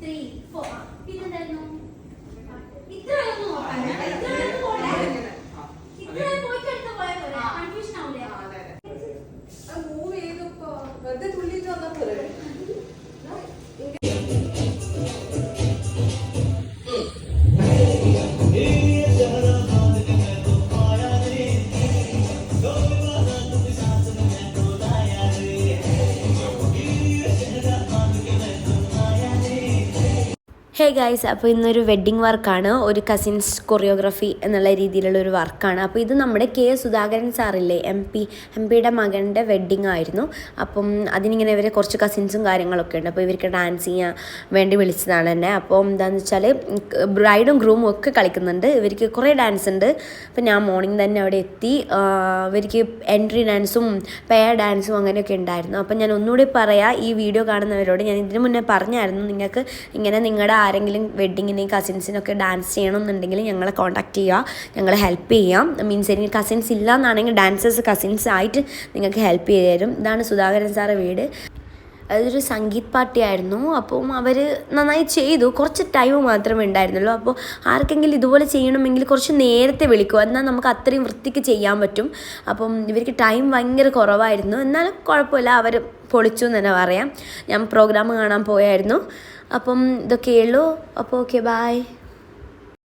Three four പിന്നെന്തായിരുന്നു ഇത്രയൊന്നും നോക്കാനില്ല. ഇത്രയൊന്നും പോട്ടെ. ഇത്രയും പോയിട്ട് അടുത്ത് പോയാൽ പോരെ? Confusion ആവൂലേ? മൂവ് ചെയ്തപ്പോ വെറുതെ തുള്ളിട്ട് വന്നാ ഹേ ഗൈസ് അപ്പോൾ ഇന്നൊരു വെഡ്ഡിങ് വർക്കാണ് ഒരു കസിൻസ് കൊറിയോഗ്രഫി എന്നുള്ള രീതിയിലുള്ള ഒരു വർക്കാണ് അപ്പോൾ ഇത് നമ്മുടെ കെ സുധാകരൻ സാറില്ലേ എം പി എം പിയുടെ മകന്റെ വെഡ്ഡിങ് ആയിരുന്നു. അപ്പം അതിനിങ്ങനെ ഇവർ കുറച്ച് കസിൻസും കാര്യങ്ങളൊക്കെ ഉണ്ട്. അപ്പോൾ ഇവർക്ക് ഡാൻസ് ചെയ്യാൻ വേണ്ടി വിളിച്ചതാണ് എന്നെ. അപ്പോൾ എന്താണെന്ന് വെച്ചാൽ ബ്രൈഡും ഗ്രൂമും ഒക്കെ കളിക്കുന്നുണ്ട്. ഇവർക്ക് കുറേ ഡാൻസ് ഉണ്ട്. അപ്പോൾ ഞാൻ മോർണിംഗ് തന്നെ അവിടെ എത്തി. ഇവർക്ക് എൻട്രി ഡാൻസും പെയർ ഡാൻസും അങ്ങനെയൊക്കെ ഉണ്ടായിരുന്നു. അപ്പോൾ ഞാൻ ഒന്നുകൂടി പറയാം. ഈ വീഡിയോ കാണുന്നവരോട് ഞാൻ ഇതിനു മുന്നേ പറഞ്ഞായിരുന്നു. നിങ്ങൾക്ക് ഇങ്ങനെ നിങ്ങളുടെ ആരെങ്കിലും വെഡ്ഡിങ്ങിനെയും കസിൻസിനൊക്കെ ഡാൻസ് ചെയ്യണമെന്നുണ്ടെങ്കിൽ ഞങ്ങളെ കോൺടാക്ട് ചെയ്യുക. ഞങ്ങളെ ഹെൽപ്പ് ചെയ്യാം മീൻസ് എനിക്ക് കസിൻസ് ഇല്ല എന്നാണെങ്കിൽ ഡാൻസേഴ്സ് കസിൻസ് ആയിട്ട് നിങ്ങൾക്ക് ഹെൽപ്പ് ചെയ്ത് തരും. ഇതാണ് സുധാകരൻ സാറ് വീട്. അതൊരു സംഗീത് പാർട്ടി ആയിരുന്നു. അപ്പം അവർ നന്നായി ചെയ്തു. കുറച്ച് ടൈം മാത്രമേ ഉണ്ടായിരുന്നുള്ളൂ. അപ്പോൾ ആർക്കെങ്കിലും ഇതുപോലെ ചെയ്യണമെങ്കിൽ കുറച്ച് നേരത്തെ വിളിക്കുക. എന്നാൽ നമുക്ക് അത്രയും വൃത്തിക്ക് ചെയ്യാൻ പറ്റും. അപ്പം ഇവർക്ക് ടൈം ഭയങ്കര കുറവായിരുന്നു. എന്നാലും കുഴപ്പമില്ല. അവർ പൊളിച്ചു എന്ന് തന്നെ പറയാം. ഞാൻ പ്രോഗ്രാം കാണാൻ പോയായിരുന്നു. അപ്പം ഇതൊക്കെയുള്ളൂ അപ്പോൾ ഓക്കെ ബായ്